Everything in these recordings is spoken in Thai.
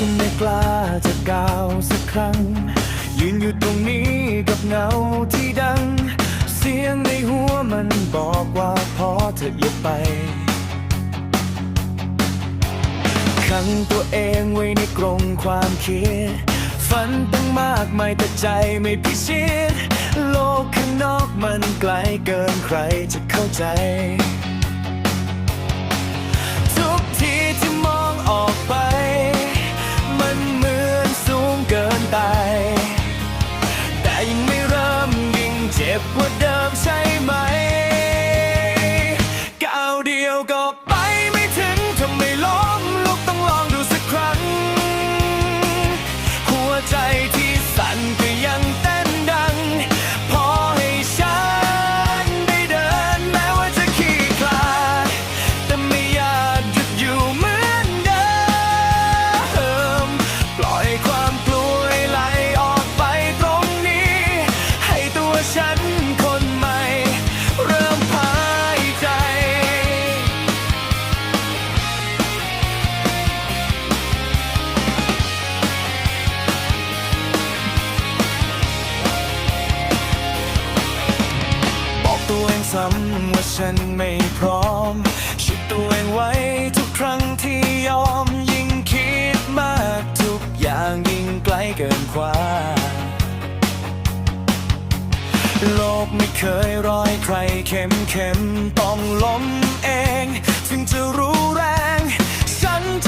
จนไม่กล้าจะก้าวสักครั้ง ยืนอยู่ตรงนี้กับเงาที่ดัง เสียงในหัวมันบอกว่าพอเธออย่าไปขังตัวเองไว้ในกรงความคิด ฝันตั้งมากมายแต่ใจไม่พิชิต โลกข้างนอกมันไกลเกินใครจะเข้าใจ บกว่าเดิมใช่ องซ้ำว่าฉันไม่พร้อมชุดตัวเองไว้ทุกครั้งที่ยอมยิ่งคิดมากทุกอย่างยิ่งไกลเกินความโลกไม่เคยรอยใครเข้มเข้มต้องล้มเอง ถึงจะรู้แรง ฉันจะ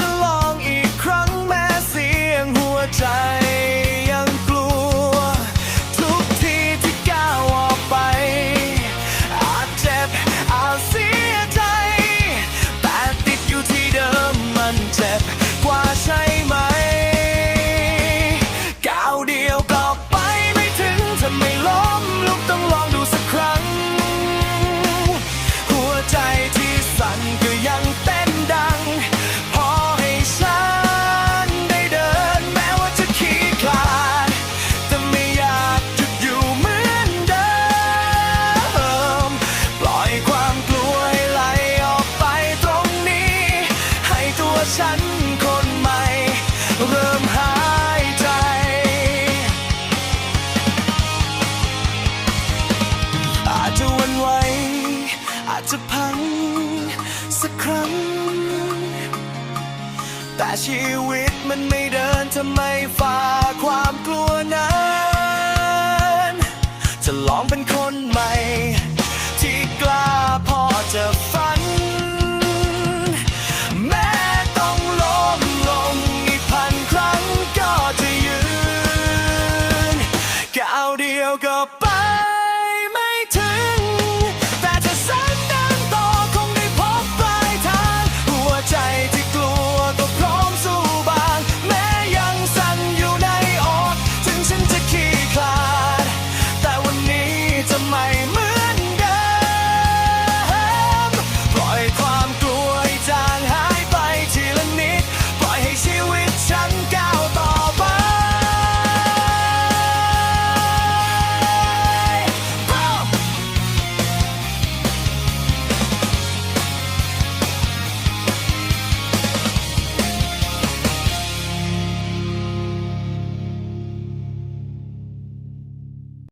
ังสักครั้ง แต่ชีวิตมันไม่เดินทำไมฝ่าความกลัวนั้น จะลองเป็นคนใหม่ ที่กล้าพอจะฝัน แม้ต้องล้มลงอีกพันครั้งก็จะยืนก้าเดียวก็ไป